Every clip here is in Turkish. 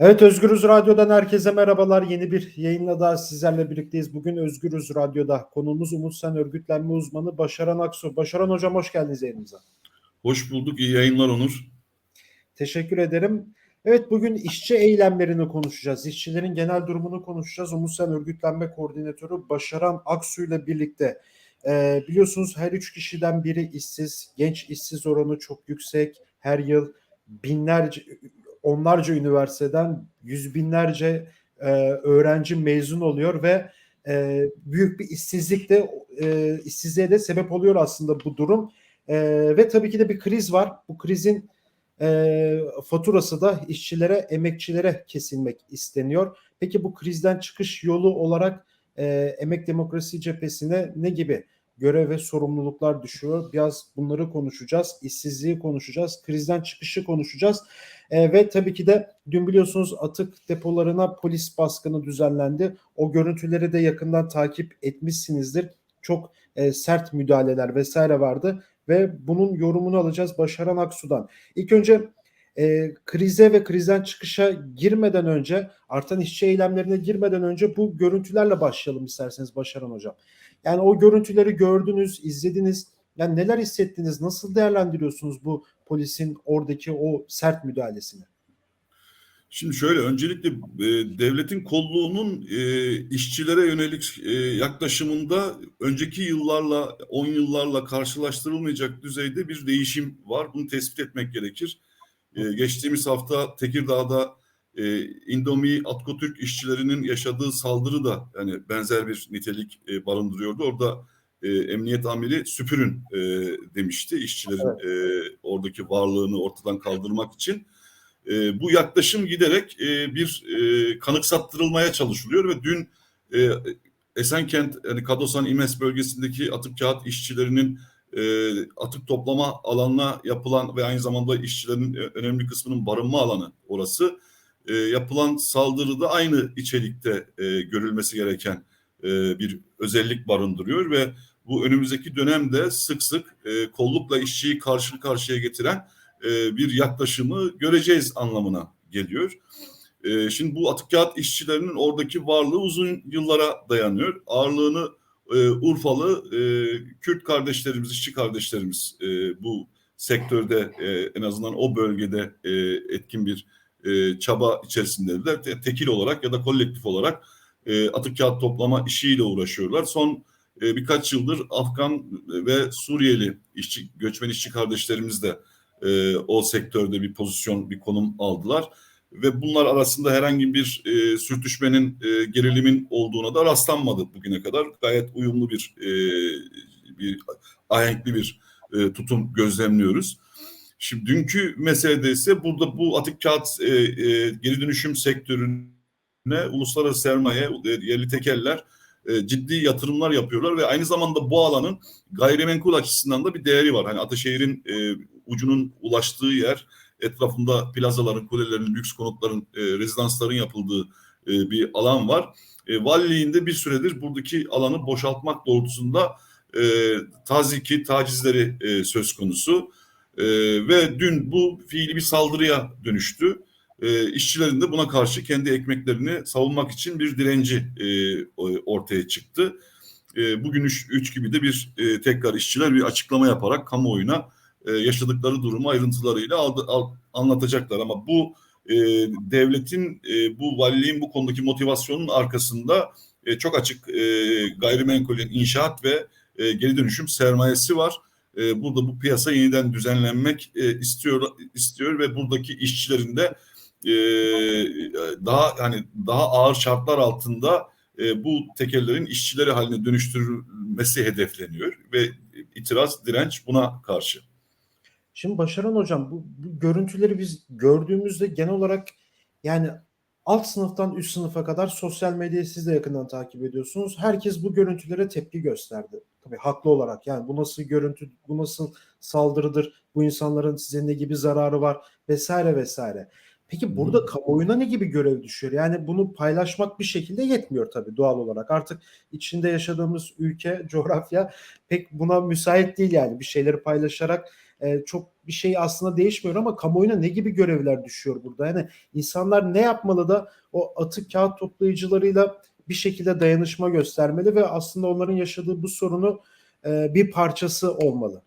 Evet Özgürüz Radyo'dan herkese merhabalar. Yeni bir yayınla daha sizlerle birlikteyiz. Bugün Özgürüz Radyo'da konuğumuz Umut Sen örgütlenme uzmanı Başaran Aksu. Başaran Hocam hoş geldiniz yayınımıza. Hoş bulduk. İyi yayınlar Onur. Teşekkür ederim. Evet bugün işçi eylemlerini konuşacağız. İşçilerin genel durumunu konuşacağız. Umut Sen örgütlenme koordinatörü Başaran Aksu ile birlikte. Ee, biliyorsunuz her üç kişiden biri işsiz. Genç işsiz oranı çok yüksek. Her yıl binlerce onlarca üniversiteden yüz binlerce e, öğrenci mezun oluyor ve e, büyük bir işsizlik de e, işsizliğe de sebep oluyor aslında bu durum. E, ve tabii ki de bir kriz var. Bu krizin e, faturası da işçilere, emekçilere kesilmek isteniyor. Peki bu krizden çıkış yolu olarak e, emek demokrasi cephesine ne gibi görev ve sorumluluklar düşüyor? Biraz bunları konuşacağız. İşsizliği konuşacağız. Krizden çıkışı konuşacağız. E, ve tabii ki de dün biliyorsunuz atık depolarına polis baskını düzenlendi. O görüntüleri de yakından takip etmişsinizdir. Çok e, sert müdahaleler vesaire vardı ve bunun yorumunu alacağız Başaran Aksu'dan. İlk önce e, krize ve krizden çıkışa girmeden önce artan işçi eylemlerine girmeden önce bu görüntülerle başlayalım isterseniz Başaran Hocam. Yani o görüntüleri gördünüz, izlediniz. Yani neler hissettiniz? Nasıl değerlendiriyorsunuz bu polisin oradaki o sert müdahalesini? Şimdi şöyle öncelikle e, devletin kolluğunun e, işçilere yönelik e, yaklaşımında önceki yıllarla 10 yıllarla karşılaştırılmayacak düzeyde bir değişim var. Bunu tespit etmek gerekir. E, geçtiğimiz hafta Tekirdağ'da e, Indomie Atkotürk işçilerinin yaşadığı saldırı da yani benzer bir nitelik e, barındırıyordu. Orada e, emniyet amiri süpürün e, demişti işçilerin evet. e, oradaki varlığını ortadan kaldırmak için. E, bu yaklaşım giderek e, bir e, kanıksattırılmaya çalışılıyor ve dün e, Esenkent yani Kadosan İmes bölgesindeki atık kağıt işçilerinin e, atık toplama alanına yapılan ve aynı zamanda işçilerin önemli kısmının barınma alanı orası e, yapılan saldırıda aynı içerikte e, görülmesi gereken e, bir özellik barındırıyor ve bu önümüzdeki dönemde sık sık e, kollukla işçiyi karşı karşıya getiren e, bir yaklaşımı göreceğiz anlamına geliyor. E, şimdi bu atık kağıt işçilerinin oradaki varlığı uzun yıllara dayanıyor. Ağırlığını e, Urfalı e, Kürt kardeşlerimiz, işçi kardeşlerimiz e, bu sektörde e, en azından o bölgede e, etkin bir e, çaba içerisindeler. Te, tekil olarak ya da kolektif olarak e, atık kağıt toplama işiyle uğraşıyorlar. Son e, birkaç yıldır Afgan ve Suriyeli işçi, göçmen işçi kardeşlerimiz de e, o sektörde bir pozisyon, bir konum aldılar. Ve bunlar arasında herhangi bir e, sürtüşmenin, e, gerilimin olduğuna da rastlanmadı bugüne kadar. Gayet uyumlu bir, e, bir ahenkli bir e, tutum gözlemliyoruz. Şimdi dünkü meselede ise burada bu atık kağıt e, e, geri dönüşüm sektörüne uluslararası sermaye, e, yerli tekeller e, ciddi yatırımlar yapıyorlar ve aynı zamanda bu alanın gayrimenkul açısından da bir değeri var. Hani Ataşehir'in e, ucunun ulaştığı yer, etrafında plazaların, kulelerin, lüks konutların, e, rezidansların yapıldığı e, bir alan var. E, valiliğinde bir süredir buradaki alanı boşaltmak doğrultusunda e, taziki, tacizleri e, söz konusu. E, ve dün bu fiili bir saldırıya dönüştü. E, işçilerin de buna karşı kendi ekmeklerini savunmak için bir direnci e, ortaya çıktı. E, bugün üç, üç gibi de bir e, tekrar işçiler bir açıklama yaparak kamuoyuna e, yaşadıkları durumu ayrıntılarıyla aldı, al, anlatacaklar. Ama bu e, devletin, e, bu valiliğin bu konudaki motivasyonun arkasında e, çok açık e, gayrimenkulün inşaat ve e, geri dönüşüm sermayesi var. E, burada bu piyasa yeniden düzenlenmek e, istiyor istiyor ve buradaki işçilerin de e, daha hani daha ağır şartlar altında e, bu tekellerin işçileri haline dönüştürülmesi hedefleniyor ve itiraz, direnç buna karşı. Şimdi Başaran Hocam bu, bu görüntüleri biz gördüğümüzde genel olarak yani alt sınıftan üst sınıfa kadar sosyal medyayı siz de yakından takip ediyorsunuz. Herkes bu görüntülere tepki gösterdi. Tabii haklı olarak yani bu nasıl görüntü, bu nasıl saldırıdır, bu insanların size ne gibi zararı var vesaire vesaire. Peki burada kamuoyuna ne gibi görev düşüyor? Yani bunu paylaşmak bir şekilde yetmiyor tabii doğal olarak. Artık içinde yaşadığımız ülke, coğrafya pek buna müsait değil yani bir şeyleri paylaşarak e, çok bir şey aslında değişmiyor ama kamuoyuna ne gibi görevler düşüyor burada? Yani insanlar ne yapmalı da o atık kağıt toplayıcılarıyla bir şekilde dayanışma göstermeli ve aslında onların yaşadığı bu sorunu e, bir parçası olmalı.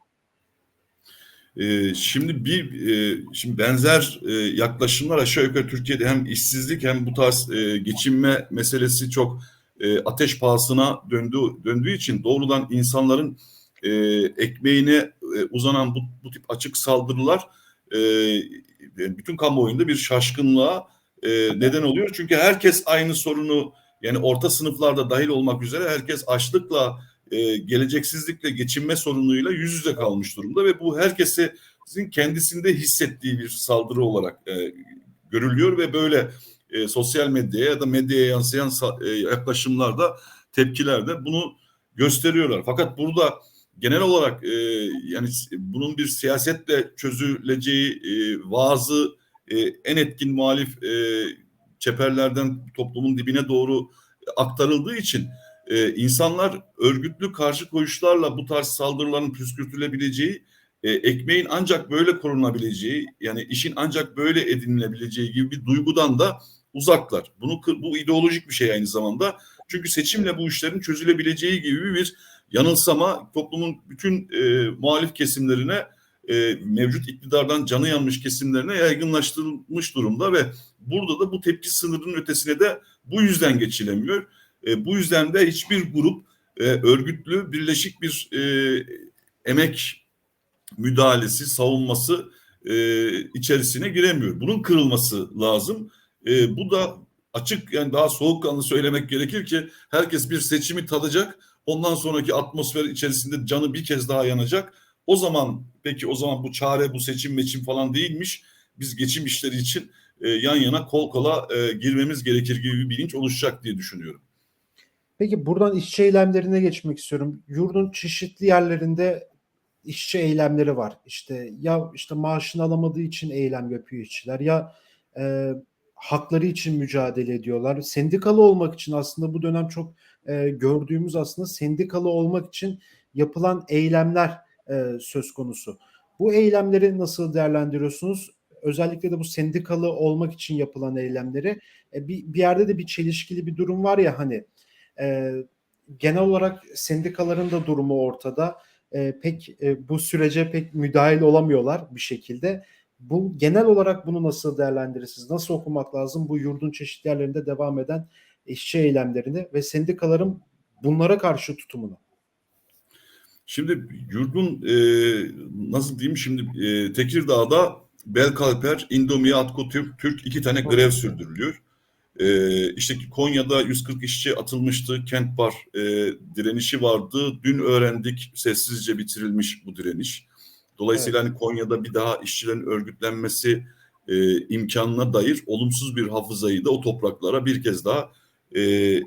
Ee, şimdi bir e, şimdi benzer e, yaklaşımlar aşağı yukarı Türkiye'de hem işsizlik hem bu tarz e, geçinme meselesi çok ateş pahasına döndü, döndüğü için doğrudan insanların e, ekmeğine e, uzanan bu, bu tip açık saldırılar e, bütün kamuoyunda bir şaşkınlığa e, neden oluyor. Çünkü herkes aynı sorunu yani orta sınıflarda dahil olmak üzere herkes açlıkla e, geleceksizlikle geçinme sorunuyla yüz yüze kalmış durumda ve bu herkese sizin kendisinde hissettiği bir saldırı olarak e, görülüyor ve böyle e, sosyal medyaya ya da medyaya yansıyan e, yaklaşımlarda tepkilerde bunu gösteriyorlar. Fakat burada genel olarak e, yani bunun bir siyasetle çözüleceği e, vaazı e, en etkin muhalif e, çeperlerden toplumun dibine doğru aktarıldığı için e, insanlar örgütlü karşı koyuşlarla bu tarz saldırıların püskürtülebileceği, e, ekmeğin ancak böyle korunabileceği, yani işin ancak böyle edinilebileceği gibi bir duygudan da uzaklar. Bunu bu ideolojik bir şey aynı zamanda. Çünkü seçimle bu işlerin çözülebileceği gibi bir yanılsama toplumun bütün e, muhalif kesimlerine e, mevcut iktidardan canı yanmış kesimlerine yaygınlaştırılmış durumda ve burada da bu tepki sınırının ötesine de bu yüzden geçilemiyor. E, bu yüzden de hiçbir grup e, örgütlü, birleşik bir e, emek müdahalesi, savunması e, içerisine giremiyor. Bunun kırılması lazım. E, bu da açık yani daha soğukkanlı söylemek gerekir ki herkes bir seçimi tadacak. Ondan sonraki atmosfer içerisinde canı bir kez daha yanacak. O zaman peki o zaman bu çare bu seçim meçim falan değilmiş. Biz geçim işleri için e, yan yana kol kola e, girmemiz gerekir gibi bir bilinç oluşacak diye düşünüyorum. Peki buradan işçi eylemlerine geçmek istiyorum. Yurdun çeşitli yerlerinde işçi eylemleri var. İşte ya işte maaşını alamadığı için eylem yapıyor işçiler ya e, hakları için mücadele ediyorlar. Sendikalı olmak için aslında bu dönem çok e, gördüğümüz aslında sendikalı olmak için yapılan eylemler e, söz konusu. Bu eylemleri nasıl değerlendiriyorsunuz? Özellikle de bu sendikalı olmak için yapılan eylemleri e, bir, bir yerde de bir çelişkili bir durum var ya hani e, genel olarak sendikaların da durumu ortada. E, pek e, bu sürece pek müdahil olamıyorlar bir şekilde. Bu genel olarak bunu nasıl değerlendirirsiniz? Nasıl okumak lazım bu yurdun çeşitli yerlerinde devam eden işçi eylemlerini ve sendikaların bunlara karşı tutumunu? Şimdi yurdun e, nasıl diyeyim şimdi e, Tekirdağ'da Belkalper, Indomie, Atko Türk, Türk iki tane grev sürdürülüyor. Ee, işte Konya'da 140 işçi atılmıştı. Kent Bar e, direnişi vardı. Dün öğrendik sessizce bitirilmiş bu direniş. Dolayısıyla evet. hani Konya'da bir daha işçilerin örgütlenmesi e, imkanına dair olumsuz bir hafızayı da o topraklara bir kez daha e,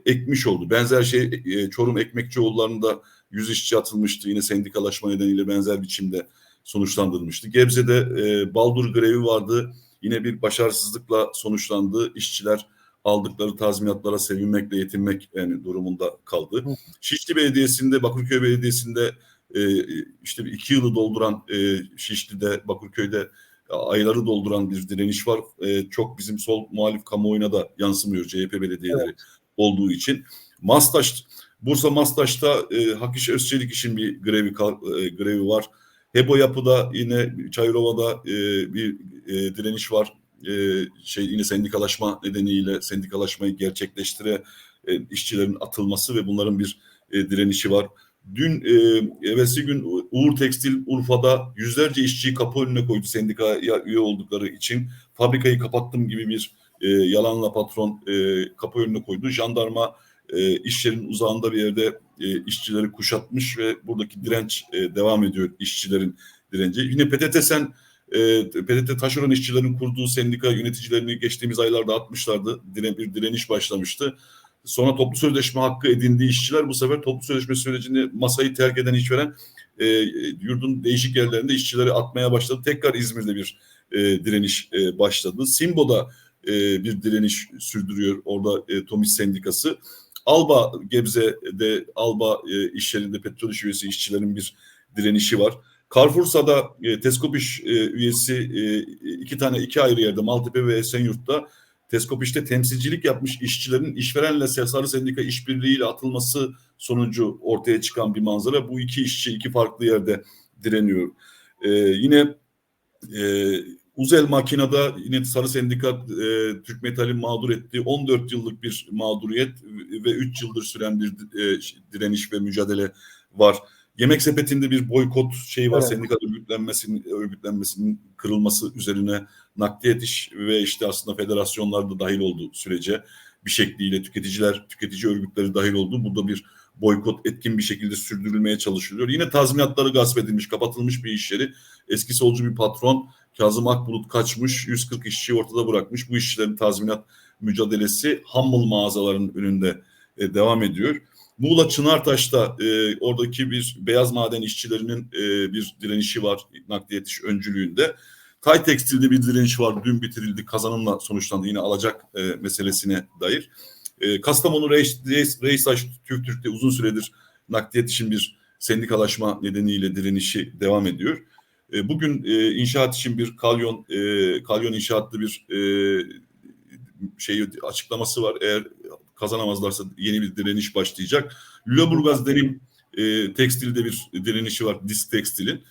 ekmiş oldu. Benzer şey e, Çorum Ekmekçioğulları'nda 100 işçi atılmıştı. Yine sendikalaşma nedeniyle benzer biçimde sonuçlandırılmıştı. Gebze'de e, Baldur grevi vardı. Yine bir başarısızlıkla sonuçlandı. İşçiler aldıkları tazminatlara sevinmekle yetinmek yani durumunda kaldı. Şişli Belediyesi'nde, Bakırköy Belediyesi'nde e, işte iki yılı dolduran e, Şişli'de, Bakırköy'de ayları dolduran bir direniş var. E, çok bizim sol muhalif kamuoyuna da yansımıyor CHP belediyeleri evet. Olduğu için. Mastaş, Bursa Mastaş'ta e, Hakiş Özçelik için bir grevi e, grevi var. Hebo Yapı'da yine Çayırova'da e, bir e, direniş var e, şey yine sendikalaşma nedeniyle sendikalaşmayı gerçekleştire e, işçilerin atılması ve bunların bir e, direnişi var. Dün e, evvelsi gün Uğur Tekstil Urfa'da yüzlerce işçiyi kapı önüne koydu sendikaya üye oldukları için. Fabrikayı kapattım gibi bir e, yalanla patron e, kapı önüne koydu. Jandarma e, iş yerinin uzağında bir yerde e, işçileri kuşatmış ve buradaki direnç e, devam ediyor işçilerin direnci. Yine PTT e, PTT taşeron işçilerin kurduğu sendika yöneticilerini geçtiğimiz aylarda atmışlardı. Dire, bir direniş başlamıştı. Sonra toplu sözleşme hakkı edindiği işçiler bu sefer toplu sözleşme sürecini masayı terk eden işveren e, yurdun değişik yerlerinde işçileri atmaya başladı. Tekrar İzmir'de bir e, direniş e, başladı. Simbo'da e, bir direniş sürdürüyor orada e, Tomis Sendikası. Alba Gebze'de Alba e, iş yerinde petrol iş üyesi işçilerin bir direnişi var. Carrefour'da e, Teskopiş e, üyesi e, iki tane iki ayrı yerde Maltepe ve Esenyurt'ta Teskopiş'te temsilcilik yapmış işçilerin işverenle Sarı Sendika işbirliğiyle atılması sonucu ortaya çıkan bir manzara. Bu iki işçi iki farklı yerde direniyor. E, yine e, Uzel Makina'da yine Sarı Sendika e, Türk Metal'in mağdur ettiği 14 yıllık bir mağduriyet ve 3 yıldır süren bir e, direniş ve mücadele var. Yemek sepetinde bir boykot şeyi var. Evet. Sendika örgütlenmesinin, örgütlenmesinin kırılması üzerine nakliyat iş ve işte aslında federasyonlar da dahil olduğu sürece bir şekliyle tüketiciler, tüketici örgütleri dahil olduğu burada bir boykot etkin bir şekilde sürdürülmeye çalışılıyor. Yine tazminatları gasp edilmiş, kapatılmış bir iş yeri. Eski solcu bir patron Kazım Akbulut kaçmış, 140 işçiyi ortada bırakmış. Bu işçilerin tazminat mücadelesi Hammel mağazalarının önünde e, devam ediyor. Muğla Çınartaş'ta e, oradaki bir beyaz maden işçilerinin e, bir direnişi var nakliyat iş öncülüğünde. Tay Tekstil'de bir direniş var. Dün bitirildi. Kazanımla sonuçlandı. Yine alacak e, meselesine dair. E, Kastamonu Reis, Reis, Reisaş TÜRK'te uzun süredir nakliyat için bir sendikalaşma nedeniyle direnişi devam ediyor. E, bugün e, inşaat için bir kalyon e, kalyon inşaatlı bir e, şey açıklaması var. Eğer kazanamazlarsa yeni bir direniş başlayacak. Lüleburgaz denim e, tekstilde bir direnişi var. Disk tekstilin.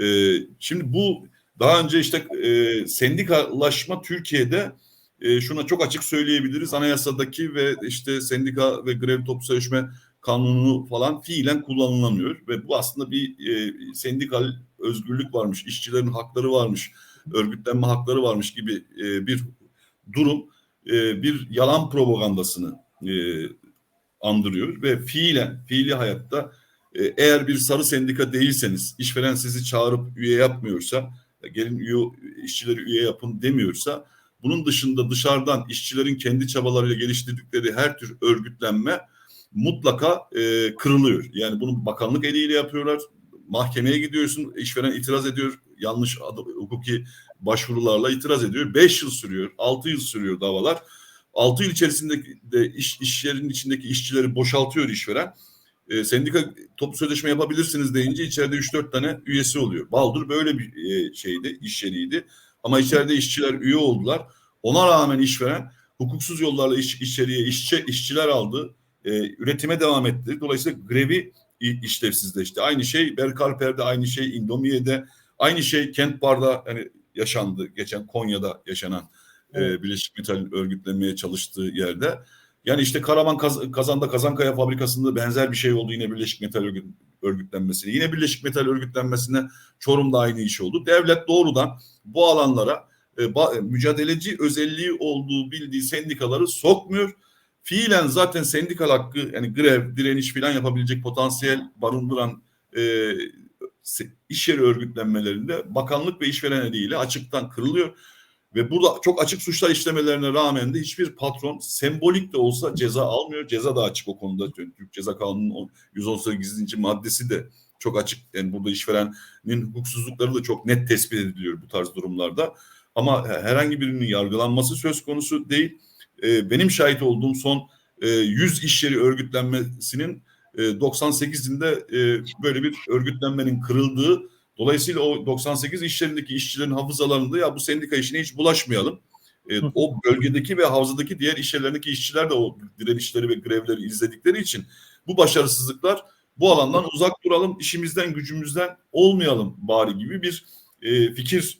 E, şimdi bu daha önce işte e, sendikalaşma Türkiye'de e, şuna çok açık söyleyebiliriz. Anayasadaki ve işte sendika ve grev toplu sözleşme kanunu falan fiilen kullanılamıyor ve bu aslında bir e, sendikal özgürlük varmış, işçilerin hakları varmış, örgütlenme hakları varmış gibi e, bir durum e, bir yalan propagandasını e, andırıyor ve fiilen, fiili hayatta e, eğer bir sarı sendika değilseniz, işveren sizi çağırıp üye yapmıyorsa, gelin üye, işçileri üye yapın demiyorsa, bunun dışında dışarıdan işçilerin kendi çabalarıyla geliştirdikleri her tür örgütlenme mutlaka e, kırılıyor. Yani bunu bakanlık eliyle yapıyorlar. Mahkemeye gidiyorsun, işveren itiraz ediyor. Yanlış hukuki başvurularla itiraz ediyor. 5 yıl sürüyor, 6 yıl sürüyor davalar. 6 yıl içerisinde de iş, iş yerinin içindeki işçileri boşaltıyor işveren. E, sendika toplu sözleşme yapabilirsiniz deyince içeride 3-4 tane üyesi oluyor. Baldur böyle bir e, şeydi, iş yeriydi. Ama içeride işçiler üye oldular. Ona rağmen işveren hukuksuz yollarla iş, içeriye işçi, işçiler aldı. E, üretime devam etti. Dolayısıyla grevi işlevsizleşti. Aynı şey Berkarper'de, aynı şey Indomie'de, aynı şey Kent Bar'da hani yaşandı. Geçen Konya'da yaşanan e, Birleşik Metal örgütlenmeye çalıştığı yerde. Yani işte Karaman Kaz Kazan'da Kazankaya fabrikasında benzer bir şey oldu yine Birleşik Metal örgüt, örgütlenmesine. Yine Birleşik Metal örgütlenmesine Çorum'da aynı iş oldu. Devlet doğrudan bu alanlara e, mücadeleci özelliği olduğu bildiği sendikaları sokmuyor. Fiilen zaten sendikal hakkı yani grev, direniş filan yapabilecek potansiyel barındıran e, iş yeri örgütlenmelerinde bakanlık ve işveren eliyle açıktan kırılıyor. Ve burada çok açık suçlar işlemelerine rağmen de hiçbir patron sembolik de olsa ceza almıyor. Ceza da açık o konuda. Türk Ceza Kanunu'nun 118. maddesi de çok açık. Yani burada işverenin hukuksuzlukları da çok net tespit ediliyor bu tarz durumlarda. Ama herhangi birinin yargılanması söz konusu değil. Benim şahit olduğum son 100 iş yeri örgütlenmesinin 98'inde böyle bir örgütlenmenin kırıldığı Dolayısıyla o 98 işlerindeki işçilerin hafızalarında ya bu sendika işine hiç bulaşmayalım. E, o bölgedeki ve havzadaki diğer iş yerlerindeki işçiler de o direnişleri ve grevleri izledikleri için bu başarısızlıklar bu alandan uzak duralım, işimizden gücümüzden olmayalım bari gibi bir e, fikir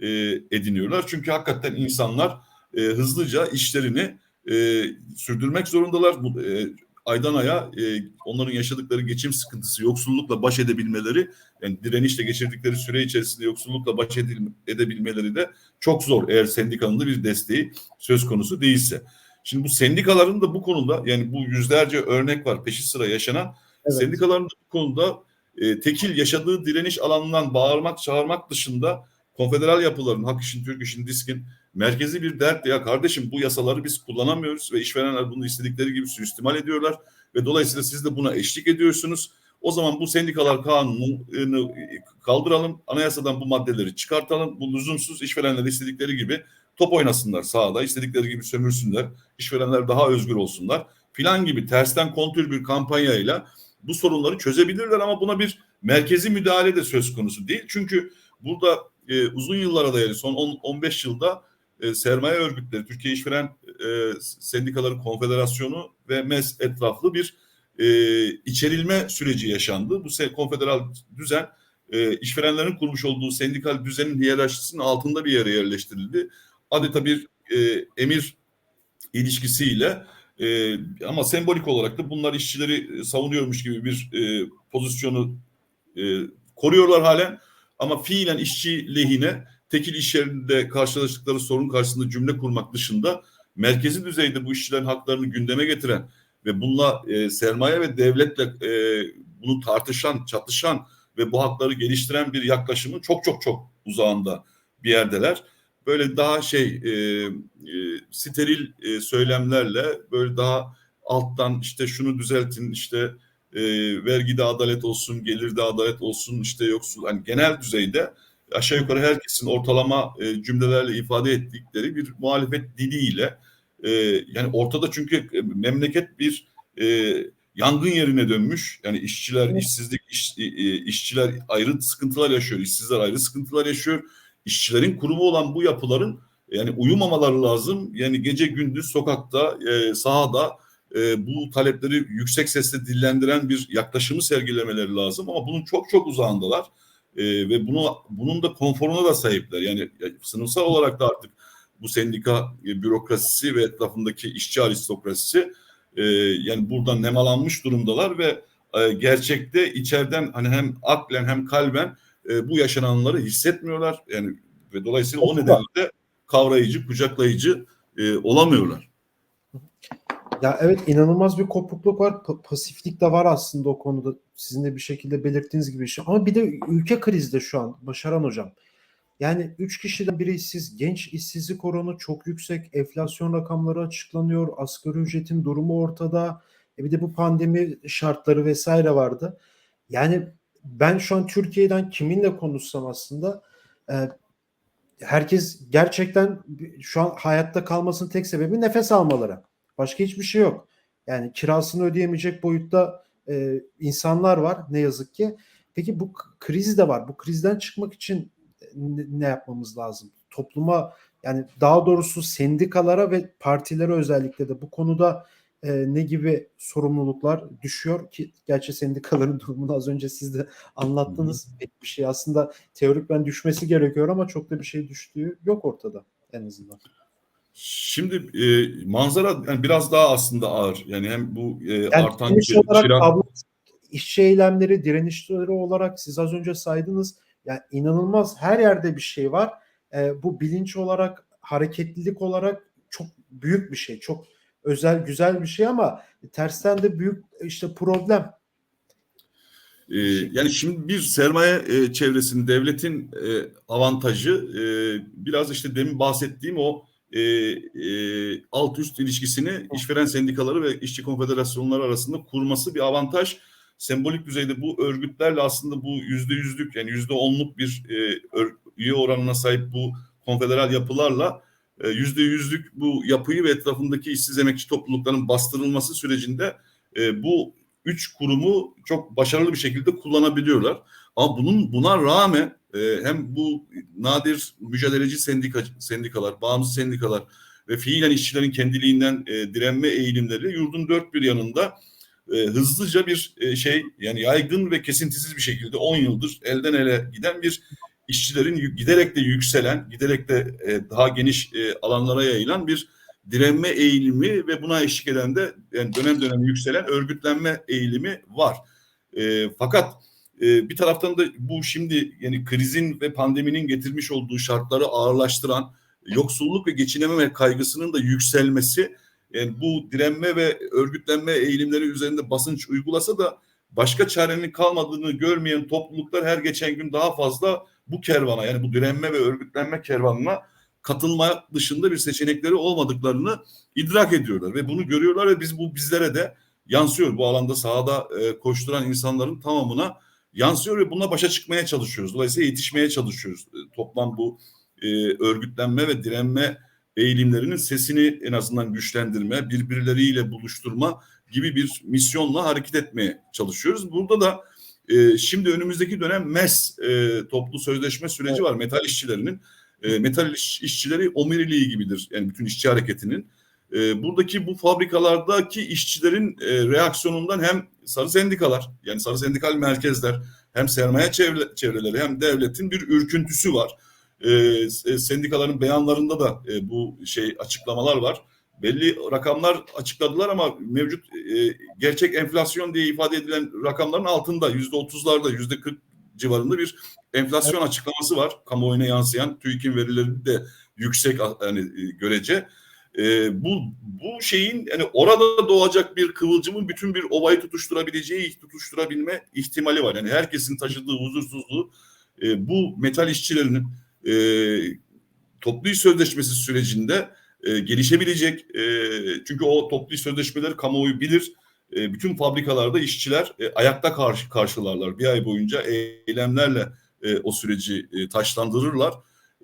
e, ediniyorlar. Çünkü hakikaten insanlar e, hızlıca işlerini e, sürdürmek zorundalar. Bu, e, aydan aya e, onların yaşadıkları geçim sıkıntısı, yoksullukla baş edebilmeleri, yani direnişle geçirdikleri süre içerisinde yoksullukla baş edebilmeleri de çok zor eğer sendikanın da bir desteği söz konusu değilse. Şimdi bu sendikaların da bu konuda yani bu yüzlerce örnek var peşi sıra yaşanan evet. sendikaların da bu konuda e, tekil yaşadığı direniş alanından bağırmak, çağırmak dışında konfederal yapıların, Hak İşin, Türk İşin, Disk'in merkezi bir dert ya kardeşim bu yasaları biz kullanamıyoruz ve işverenler bunu istedikleri gibi suistimal ediyorlar ve dolayısıyla siz de buna eşlik ediyorsunuz. O zaman bu sendikalar kanunu kaldıralım, anayasadan bu maddeleri çıkartalım. Bu lüzumsuz işverenler istedikleri gibi top oynasınlar sahada, istedikleri gibi sömürsünler. İşverenler daha özgür olsunlar filan gibi tersten kontür bir kampanyayla bu sorunları çözebilirler ama buna bir merkezi müdahale de söz konusu değil. Çünkü burada e, uzun yıllara dayalı son 10-15 yılda e, sermaye örgütleri, Türkiye İşveren e, Sendikaları Konfederasyonu ve MES etraflı bir e, içerilme süreci yaşandı. Bu konfederal düzen e, işverenlerin kurmuş olduğu sendikal düzenin hiyerarşisinin altında bir yere yerleştirildi. Adeta bir e, emir ilişkisiyle e, ama sembolik olarak da bunlar işçileri savunuyormuş gibi bir e, pozisyonu e, koruyorlar halen ama fiilen işçi lehine tekil iş yerinde karşılaştıkları sorun karşısında cümle kurmak dışında merkezi düzeyde bu işçilerin haklarını gündeme getiren ve bununla e, sermaye ve devletle e, bunu tartışan, çatışan ve bu hakları geliştiren bir yaklaşımın çok çok çok uzağında bir yerdeler. Böyle daha şey e, e, steril e, söylemlerle böyle daha alttan işte şunu düzeltin işte e, vergide adalet olsun, gelirde adalet olsun işte yoksul hani genel düzeyde aşağı yukarı herkesin ortalama e, cümlelerle ifade ettikleri bir muhalefet diliyle e, yani ortada çünkü e, memleket bir e, yangın yerine dönmüş. Yani işçiler, işsizlik, iş, işçiler ayrı sıkıntılar yaşıyor, işsizler ayrı sıkıntılar yaşıyor. İşçilerin kurumu olan bu yapıların yani uyumamaları lazım. Yani gece gündüz sokakta, e, sahada e, bu talepleri yüksek sesle dillendiren bir yaklaşımı sergilemeleri lazım. Ama bunun çok çok uzağındalar. E, ve bunu bunun da konforuna da sahipler. Yani ya, sınıfsal olarak da artık bu sendika e, bürokrasisi ve etrafındaki işçi aristokrasisi e, yani buradan nemalanmış durumdalar ve e, gerçekte içeriden hani hem aklen hem kalben e, bu yaşananları hissetmiyorlar. Yani ve dolayısıyla o nedenle de kavrayıcı, kucaklayıcı e, olamıyorlar. Ya evet inanılmaz bir kopukluk var. Pa- pasiflik de var aslında o konuda. Sizin de bir şekilde belirttiğiniz gibi. Şu- Ama bir de ülke krizde şu an Başaran Hocam. Yani 3 kişiden biri işsiz, genç işsizlik oranı çok yüksek, enflasyon rakamları açıklanıyor, asgari ücretin durumu ortada. E bir de bu pandemi şartları vesaire vardı. Yani ben şu an Türkiye'den kiminle konuşsam aslında e, herkes gerçekten şu an hayatta kalmasının tek sebebi nefes almaları. Başka hiçbir şey yok. Yani kirasını ödeyemeyecek boyutta e, insanlar var ne yazık ki. Peki bu kriz de var. Bu krizden çıkmak için ne, ne yapmamız lazım? Topluma yani daha doğrusu sendikalara ve partilere özellikle de bu konuda e, ne gibi sorumluluklar düşüyor ki gerçi sendikaların durumunu az önce siz de anlattınız. Pek bir şey aslında teorik ben düşmesi gerekiyor ama çok da bir şey düştüğü yok ortada en azından. Şimdi e, manzara yani biraz daha aslında ağır. Yani hem bu e, Yani artan direniş olarak kira- abla, işçi eylemleri, direnişleri olarak siz az önce saydınız. Yani inanılmaz her yerde bir şey var. Ee, bu bilinç olarak, hareketlilik olarak çok büyük bir şey. Çok özel, güzel bir şey ama tersten de büyük işte problem. Ee, yani şimdi bir sermaye e, çevresinin devletin e, avantajı e, biraz işte demin bahsettiğim o e, e, alt üst ilişkisini işveren sendikaları ve işçi konfederasyonları arasında kurması bir avantaj. Sembolik düzeyde bu örgütlerle aslında bu yüzde yüzlük yani yüzde onluk bir e, üye oranına sahip bu konfederal yapılarla e, yüzde yüzlük bu yapıyı ve etrafındaki işsiz emekçi toplulukların bastırılması sürecinde e, bu üç kurumu çok başarılı bir şekilde kullanabiliyorlar. Ama bunun buna rağmen e, hem bu nadir mücadeleci sendika, sendikalar, bağımsız sendikalar ve fiilen işçilerin kendiliğinden e, direnme eğilimleri yurdun dört bir yanında e, hızlıca bir e, şey yani yaygın ve kesintisiz bir şekilde 10 yıldır elden ele giden bir işçilerin giderek de yükselen, giderek de e, daha geniş e, alanlara yayılan bir direnme eğilimi ve buna eşlik eden de yani dönem dönem yükselen örgütlenme eğilimi var. E, fakat e, bir taraftan da bu şimdi yani krizin ve pandeminin getirmiş olduğu şartları ağırlaştıran yoksulluk ve geçinememe kaygısının da yükselmesi yani bu direnme ve örgütlenme eğilimleri üzerinde basınç uygulasa da başka çarenin kalmadığını görmeyen topluluklar her geçen gün daha fazla bu kervana yani bu direnme ve örgütlenme kervanına katılma dışında bir seçenekleri olmadıklarını idrak ediyorlar ve bunu görüyorlar ve biz bu bizlere de yansıyor. Bu alanda sahada e, koşturan insanların tamamına yansıyor ve bununla başa çıkmaya çalışıyoruz. Dolayısıyla yetişmeye çalışıyoruz. E, toplam bu e, örgütlenme ve direnme eğilimlerinin sesini en azından güçlendirme, birbirleriyle buluşturma gibi bir misyonla hareket etmeye çalışıyoruz. Burada da E, şimdi önümüzdeki dönem MES e, toplu sözleşme süreci var metal işçilerinin. E, metal iş- işçileri omiriliği gibidir yani bütün işçi hareketinin. E, buradaki bu fabrikalardaki işçilerin e, reaksiyonundan hem sarı sendikalar yani sarı sendikal merkezler hem sermaye çevre, çevreleri hem devletin bir ürküntüsü var. E, s- sendikaların beyanlarında da e, bu şey açıklamalar var. Belli rakamlar açıkladılar ama mevcut e, gerçek enflasyon diye ifade edilen rakamların altında yüzde otuzlarda yüzde kırk civarında bir enflasyon açıklaması var. Kamuoyuna yansıyan TÜİK'in verileri de yüksek yani e, görece. E, bu bu şeyin yani orada doğacak bir kıvılcımın bütün bir ovayı tutuşturabileceği, tutuşturabilme ihtimali var. Yani herkesin taşıdığı huzursuzluğu e, bu metal işçilerinin e, toplu iş sözleşmesi sürecinde e, gelişebilecek. E, çünkü o toplu iş sözleşmeleri kamuoyu bilir. E, bütün fabrikalarda işçiler e, ayakta karşı karşılarlar. Bir ay boyunca eylemlerle e, o süreci e, taşlandırırlar.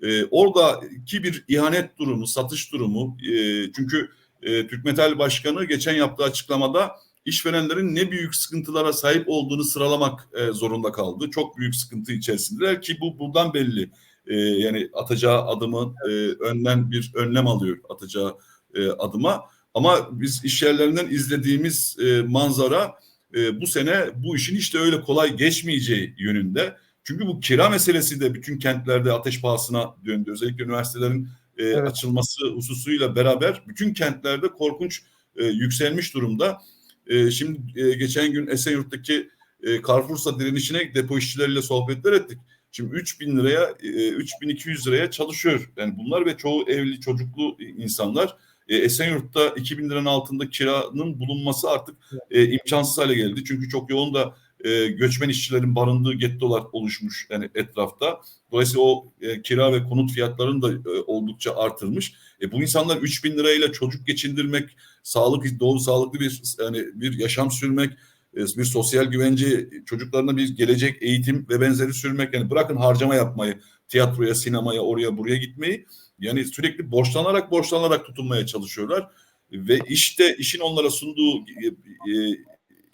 E, oradaki bir ihanet durumu, satış durumu. E, çünkü e, Türk Metal Başkanı geçen yaptığı açıklamada işverenlerin ne büyük sıkıntılara sahip olduğunu sıralamak e, zorunda kaldı. Çok büyük sıkıntı içerisindeler ki bu buradan belli. E, yani atacağı adımı e, önden bir önlem alıyor atacağı e, adıma. Ama biz iş yerlerinden izlediğimiz e, manzara e, bu sene bu işin işte öyle kolay geçmeyeceği yönünde. Çünkü bu kira meselesi de bütün kentlerde ateş pahasına döndü. Özellikle üniversitelerin e, Evet. açılması hususuyla beraber bütün kentlerde korkunç e, yükselmiş durumda. E, şimdi e, geçen gün Esenyurt'taki e, Carrefour'sa direnişine depo işçileriyle sohbetler ettik. Şimdi 3000 liraya, e, 3200 liraya çalışıyor. Yani bunlar ve çoğu evli çocuklu insanlar. E, Esenyurt'ta 2000 liranın altında kiranın bulunması artık e, imkansız hale geldi. Çünkü çok yoğun da e, göçmen işçilerin barındığı gettolar oluşmuş yani etrafta. Dolayısıyla o e, kira ve konut fiyatlarını da e, oldukça artırmış. E, bu insanlar 3000 lirayla çocuk geçindirmek, sağlık doğru sağlıklı bir yani bir yaşam sürmek, e, bir sosyal güvence, çocuklarına bir gelecek eğitim ve benzeri sürmek yani bırakın harcama yapmayı, tiyatroya, sinemaya, oraya buraya gitmeyi yani sürekli borçlanarak borçlanarak tutunmaya çalışıyorlar ve işte işin onlara sunduğu e, e,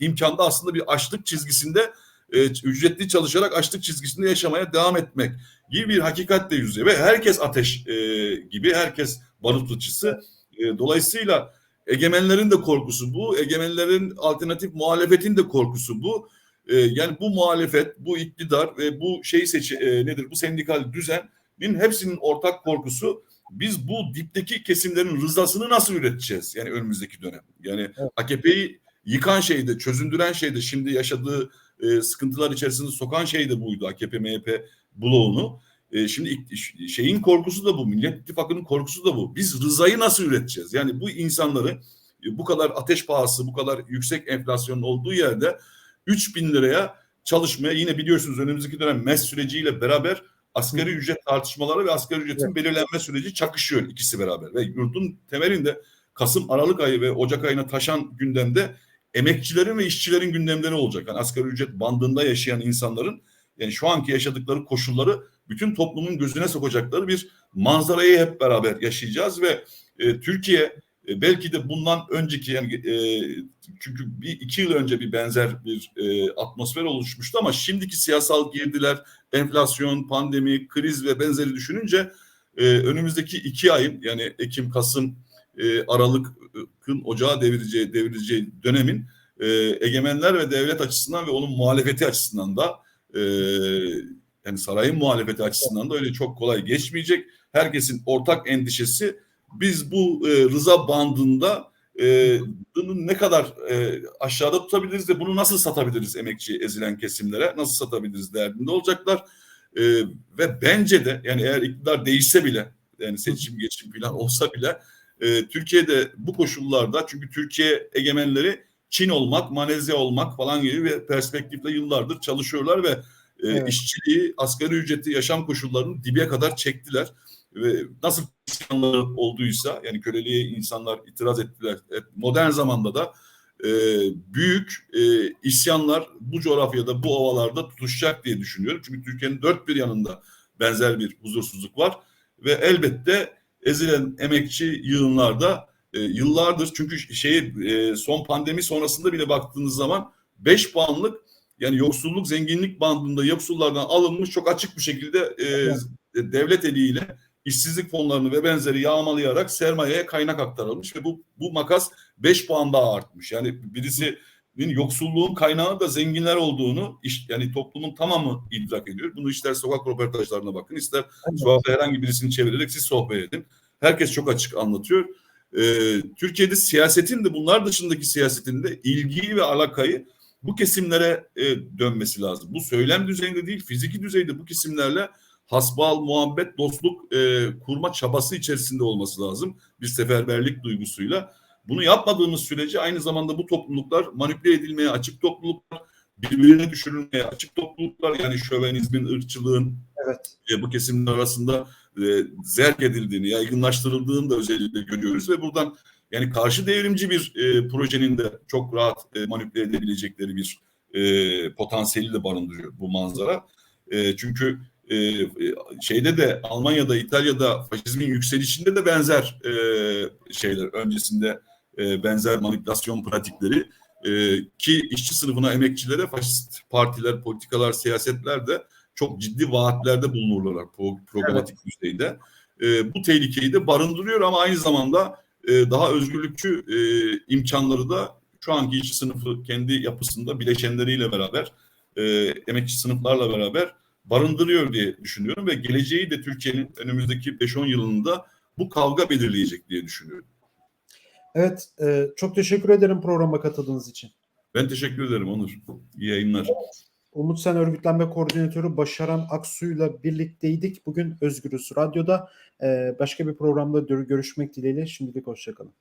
imkanda aslında bir açlık çizgisinde e, ücretli çalışarak açlık çizgisinde yaşamaya devam etmek gibi bir hakikatle yüzüyor ve herkes ateş e, gibi herkes barut fıçısı. E, dolayısıyla egemenlerin de korkusu bu, egemenlerin alternatif muhalefetin de korkusu bu. E, yani bu muhalefet, bu iktidar ve bu şey seçi e, nedir? Bu sendikal düzenin hepsinin ortak korkusu biz bu dipteki kesimlerin rızasını nasıl üreteceğiz? Yani önümüzdeki dönem. Yani Evet. AKP'yi yıkan şey de, çözündüren şey de, şimdi yaşadığı e, sıkıntılar içerisinde sokan şey de buydu AKP MHP bloğunu. E, şimdi şeyin korkusu da bu, Millet İttifakı'nın korkusu da bu. Biz rızayı nasıl üreteceğiz? Yani bu insanları e, bu kadar ateş pahası, bu kadar yüksek enflasyonun olduğu yerde 3000 liraya çalışmaya yine biliyorsunuz önümüzdeki dönem MES süreciyle beraber asgari ücret tartışmaları ve asgari ücretin belirlenme süreci çakışıyor ikisi beraber. Ve yurdun temelinde Kasım, Aralık ayı ve Ocak ayına taşan gündemde emekçilerin ve işçilerin gündemleri olacak. Yani asgari ücret bandında yaşayan insanların yani şu anki yaşadıkları koşulları bütün toplumun gözüne sokacakları bir manzarayı hep beraber yaşayacağız ve e, Türkiye e, belki de bundan önceki yani e, çünkü bir iki yıl önce bir benzer bir e, atmosfer oluşmuştu ama şimdiki siyasal girdiler, enflasyon, pandemi, kriz ve benzeri düşününce e, önümüzdeki iki ayın yani Ekim, Kasım, e, Aralık'ın ocağa devireceği, devireceği dönemin e, egemenler ve devlet açısından ve onun muhalefeti açısından da e, yani sarayın muhalefeti açısından da öyle çok kolay geçmeyecek. Herkesin ortak endişesi biz bu e, rıza bandında e, ne kadar e, aşağıda tutabiliriz de bunu nasıl satabiliriz emekçi ezilen kesimlere nasıl satabiliriz derdinde olacaklar. E, ve bence de yani eğer iktidar değişse bile yani seçim geçim falan olsa bile e, Türkiye'de bu koşullarda çünkü Türkiye egemenleri Çin olmak, Malezya olmak falan gibi bir perspektifle yıllardır çalışıyorlar ve e, Evet. işçiliği, asgari ücreti, yaşam koşullarını dibe kadar çektiler. Ve nasıl isyanlar olduysa yani köleliğe insanlar itiraz ettiler. E, Modern zamanda da e, büyük e, isyanlar bu coğrafyada, bu ovalarda tutuşacak diye düşünüyorum. Çünkü Türkiye'nin dört bir yanında benzer bir huzursuzluk var. Ve elbette ezilen emekçi yığınlarda e, yıllardır çünkü şeyi e, son pandemi sonrasında bile baktığınız zaman 5 puanlık yani yoksulluk zenginlik bandında yoksullardan alınmış çok açık bir şekilde e, Evet. devlet eliyle işsizlik fonlarını ve benzeri yağmalayarak sermayeye kaynak aktarılmış ve bu bu makas 5 puan daha artmış. Yani birisinin yoksulluğun kaynağı da zenginler olduğunu iş, yani toplumun tamamı idrak ediyor. Bunu ister sokak röportajlarına bakın, ister Evet. sokakta herhangi birisini çevirerek siz sohbet edin. Herkes çok açık anlatıyor. Ee, Türkiye'de siyasetin de bunlar dışındaki siyasetin de ilgiyi ve alakayı bu kesimlere e, dönmesi lazım. Bu söylem düzeyinde değil, fiziki düzeyde bu kesimlerle hasbal, muhabbet, dostluk e, kurma çabası içerisinde olması lazım. Bir seferberlik duygusuyla. Bunu yapmadığımız sürece aynı zamanda bu topluluklar manipüle edilmeye açık topluluklar, birbirine düşürülmeye açık topluluklar. Yani şövenizmin, ırkçılığın Evet. e, bu kesimler arasında e, zerk edildiğini, yaygınlaştırıldığını da özellikle görüyoruz ve buradan yani karşı devrimci bir e, projenin de çok rahat e, manipüle edebilecekleri bir e, potansiyeli de barındırıyor bu manzara. E, çünkü e, e, şeyde de Almanya'da, İtalya'da faşizmin yükselişinde de benzer e, şeyler öncesinde e, benzer manipülasyon pratikleri e, ki işçi sınıfına, emekçilere faşist partiler, politikalar, siyasetler de çok ciddi vaatlerde bulunurlar pro- programatik düzeyde. E, bu tehlikeyi de barındırıyor ama aynı zamanda e, daha özgürlükçü e, imkanları da şu anki işçi sınıfı kendi yapısında bileşenleriyle beraber e, emekçi sınıflarla beraber barındırıyor diye düşünüyorum ve geleceği de Türkiye'nin önümüzdeki 5-10 yılında bu kavga belirleyecek diye düşünüyorum. Evet, e, çok teşekkür ederim programa katıldığınız için. Ben teşekkür ederim Onur. İyi yayınlar. Umut Sen Örgütlenme Koordinatörü Başaran Aksu'yla birlikteydik. Bugün Özgürüz Radyo'da. E, başka bir programda görüşmek dileğiyle. Şimdilik hoşçakalın.